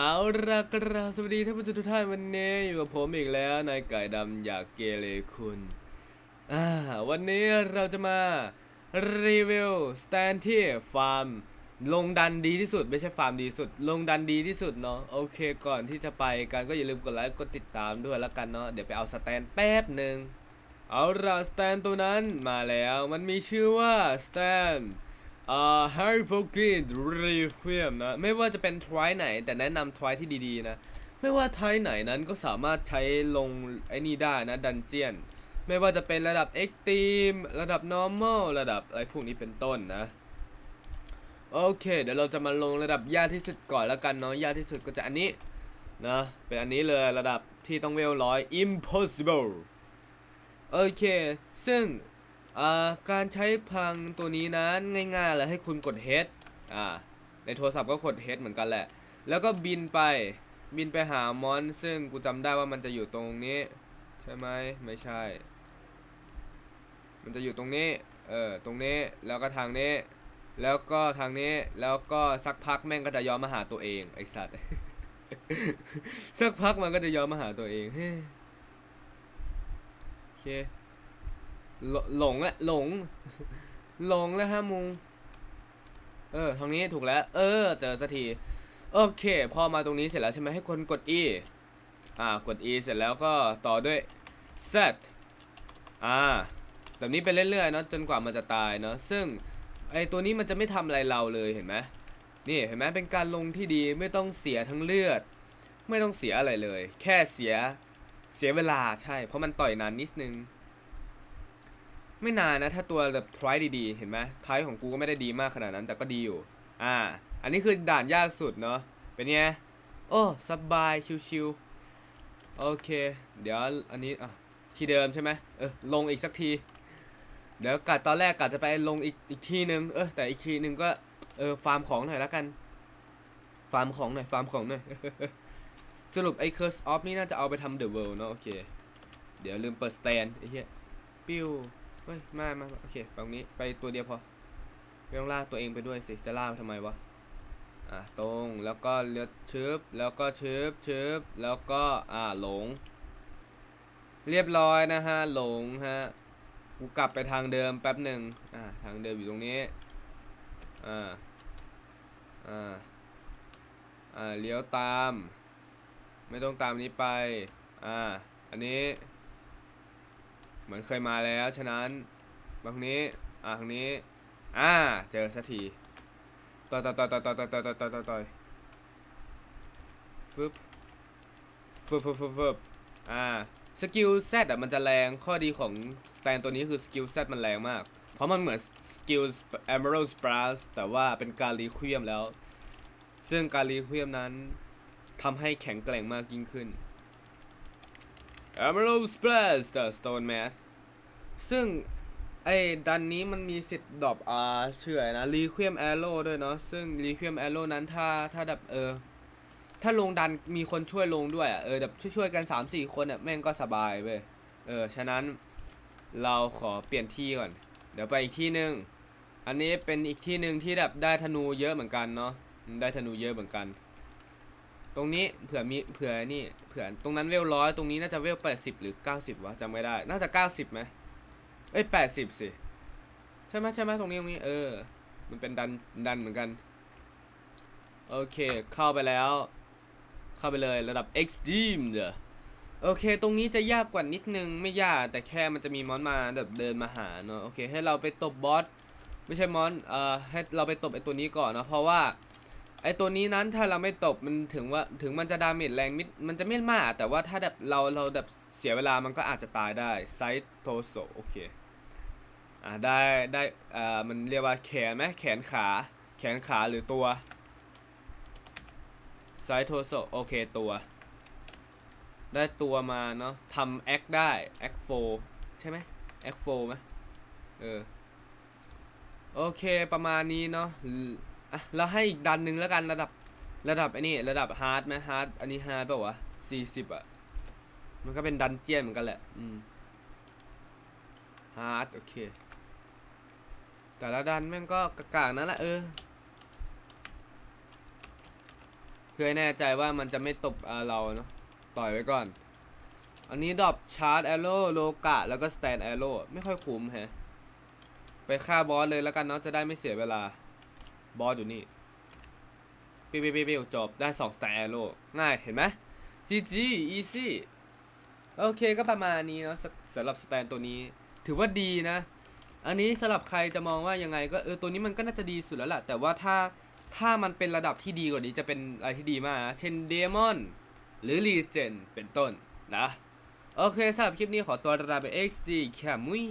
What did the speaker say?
เอาละกราบสวัสดีท่านผู้ชมทุกท่านวันนี้อยู่กับผมอีกแล้วนายไก่ดำอยากเกเรคุณอ่าวันนี้เราจะมารีวิวสแตนที่ฟาร์มลงดันดีที่สุดไม่ใช่ฟาร์มดีที่สุด ลงดันดีที่สุดเนาะโอเคก่อนที่จะไปกันก็อย่าลืมกดไลค์กดติดตามด้วยแล้วกันเนาะเดี๋ยวไปเอาสแตนแป๊บหนึ่งเอาละสแตนตัวนั้นมาแล้วมันมีชื่อว่าสแตน อ่า Harry Potter Requiem นะ ไม่ว่าจะเป็นทวายไหน แต่แนะนำทวายที่ดีๆนะ ไม่ว่าทวายไหนนั้นก็สามารถใช้ลงไอ้นี่ได้นะ ดันเจียน ไม่ว่าจะเป็นระดับ Extreme ระดับ Normal ระดับอะไรพวกนี้เป็นต้นนะ โอเค เดี๋ยวเราจะมาลงระดับยากที่สุดก่อนแล้วกันเนาะ ยากที่สุดก็จะอันนี้นะ เป็นอันนี้เลยระดับที่ต้องเวลร้อย impossible โอเค ซึ่ง อ่าการใช้พังตัวนี้นั้นง่ายๆเลยให้คุณกด H อ่าในโทรศัพท์ก็กด H เหมือนกันแหละ แล้วก็บินไปบินไปหามอนซึ่งกูจำได้ว่ามันจะอยู่ตรงนี้ ใช่ไหมไม่ใช่ มันจะอยู่ตรงนี้เออตรงนี้แล้วก็ทางนี้ แล้วก็ทางนี้แล้วก็สักพักแม่งก็จะย้อนมาหาตัวเองไอสัตว์สักพักมันก็จะย้อนมาหาตัวเองเฮ้โอเค หลหลงอะหลง หลงแล้วฮะมุง เออทางนี้ถูกแล้ว เออ เจอสักที โอเค พอมาตรงนี้เสร็จแล้วใช่ไหมให้คนกด E อ่ากด E เสร็จแล้วก็ต่อด้วย Z อ่าแบบนี้ไปเรื่อยๆเนาะจนกว่ามันจะตายเนาะซึ่งไอตัวนี้มันจะไม่ทำอะไรเราเลยเห็นไหมนี่เห็นไหมเป็นการลงที่ดีไม่ต้องเสียทั้งเลือด ไม่ต้องเสียอะไรเลย แค่เสียเสียเวลาใช่ เพราะมันต่อยนานนิดนึง ไม่นานนะ ถ้าตัวแบบทรายดีๆ เห็นไหมทรายของกูก็ไม่ได้ดีมากขนาดนั้นแต่ก็ดีอยู่ อ่า อันนี้คือด่านยากสุดเนาะเป็นไงโอ้สบายชิวๆโอเค เดี๋ยวอันนี้อะที่เดิมใช่ไหมเออลงอีกสักที เดี๋ยวกัดตอนแรกกัดจะไปลงอีกอีกทีหนึ่งเออแต่อีกทีหนึ่งก็เออฟาร์มของหน่อยแล้วกัน ฟาร์มของหน่อยฟาร์มของหน่อยสรุปไอ้ Curse of นี่น่าจะเอาไปทำ The World เนาะโอเค เดี๋ยวลืมเปิดสแตนไอ้เหี้ยปิ้ว ฮ้ยมามาโอเคตรงนี้ไปตัวเดียวพอไม่ต้องลากตัวเองไปด้วยสิจะลากทำไมวะอะตรงแล้วก็เลือดชึบแล้วก็ชึบชึบแล้วก็อ่าหลง เรียบร้อยนะฮะหลงฮะกูกลับไปทางเดิมแป๊บหนึ่งอ่าทางเดิมอยู่ตรงนี้อ่าอ่าอ่าเลี้ยวตาม ไม่ต้องตามนี้ไปอ่าอันนี้ เหมือนเคยมาแล้ว ฉะนั้นมาทางนี้ อ่าทางนี้ อ่า เจอสักทีต่อยต่อยต่อยต่อยต่อยต่อยต่อยต่อยต่อยต่อยฟึบฟึบฟึบฟึบฟึบอ่า สกิลแซดอะมันจะแรง ข้อดีของสแตนตัวนี้คือสกิลแซดมันแรงมาก เพราะมันเหมือนสกิล Emerald Splash แต่ว่าเป็นการรีควีมแล้ว ซึ่งการรีควีมนั้นทำให้แข็งแกร่งมากยิ่งขึ้น Emerald Splash the Stone Mask ซึ่งไอ้ดันนี้มันมีสิทธิ์ดรอปอาเฉื่อยนะรีควียมแอโร่ด้วยเนาะซึ่งรีควียมแอโร่นั้นถ้าถ้าแบบเออ ถ้าลงดันมีคนช่วยลงด้วยอะเออแบบช่วยๆกัน 3 4 คนอะแม่งก็สบายเว้ยเออ ฉะนั้นเราขอเปลี่ยนที่ก่อน เดี๋ยวไปอีกที่หนึ่งอันนี้เป็นอีกที่หนึ่งที่แบบได้ธนูเยอะเหมือนกันเนาะได้ธนูเยอะเหมือนกัน ตรงนี้เผื่อมีเผื่อนี่เผื่อตรงนั้นเวลร้อยตรงนี้น่าจะเวลแปดสิบหรือเก้าสิบวะจำไม่ได้ น่าจะเก้าสิบไหมเอ้ยแปดสิบสิใช่ไหมใช่ไหมตรงนี้ตรงนี้เออ มันเป็นดันดันเหมือนกัน โอเค เข้าไปแล้ว เข้าไปเลยระดับ extreme เด้อโอเค ตรงนี้จะยากกว่านิดนึงไม่ยากแต่แค่มันจะมีมอนมาแบบเดินมาหาเนาะโอเค ให้เราไปตบบอสไม่ใช่มอนเอ่อให้เราไปตบไอตัวนี้ก่อนเนาะเพราะว่า ไอตัวนี้นั้นถ้าเราไม่ตบมันถึงว่าถึงมันจะดาเมจแรงมิดมันจะไม่มาก แต่ว่าถ้าแบบเราเราแบบเสียเวลามันก็อาจจะตายได้ไซโทโซโอเคอ่าได้ได้อ่ามันเรียกว่าแขนไหมแขนขา แขนขาหรือตัวไซโทโซโอเคตัว ได้ตัวมาเนาะทำแอคได้แอคโฟใช่ไหมแอคโฟไหมเออโอเคประมาณนี้เนาะ อะเราให้อีกดันหนึ่งแล้วกันระดับระดับไอ้นี่ระดับฮาร์ดไหมฮาร์ดอันนี้ฮาร์ดเปล่าวะสี่สิบอะ มันก็เป็นดันเจียนเหมือนกันแหละ อืมฮาร์ดโอเค แต่ละดันแม่งก็กากๆนั่นแหละเออ เพื่อแน่ใจว่ามันจะไม่ตบเราเนาะปล่อยไว้ก่อน อันนี้ดรอปชาร์จแอโร่โลกะ แล้วก็สแตนแอโร่ไม่ค่อยคุ้มแฮะ ไปฆ่าบอสเลยแล้วกันเนาะจะได้ไม่เสียเวลา บอสอยู่นี่ปิวปิวปิวปิวจบได้สองสแตนแอโร่ง่ายเห็นไหม GG easy โอเคก็ประมาณนี้เนาะสสำหรับสแตนตัวนี้ ถือว่าดีนะ อันนี้สำหรับใครจะมองว่ายังไง ก็เออตัวนี้มันก็น่าจะดีสุดแล้วแหละแต่ว่าถ้าถ้ามันเป็นระดับที่ดีกว่านี้จะเป็นอะไรที่ดีมากนะเช่นเดมอนหรือรีเจนเป็นต้นนะ โอเคสำหรับคลิปนี้ขอตัวลาไป XD แค่มุ้ย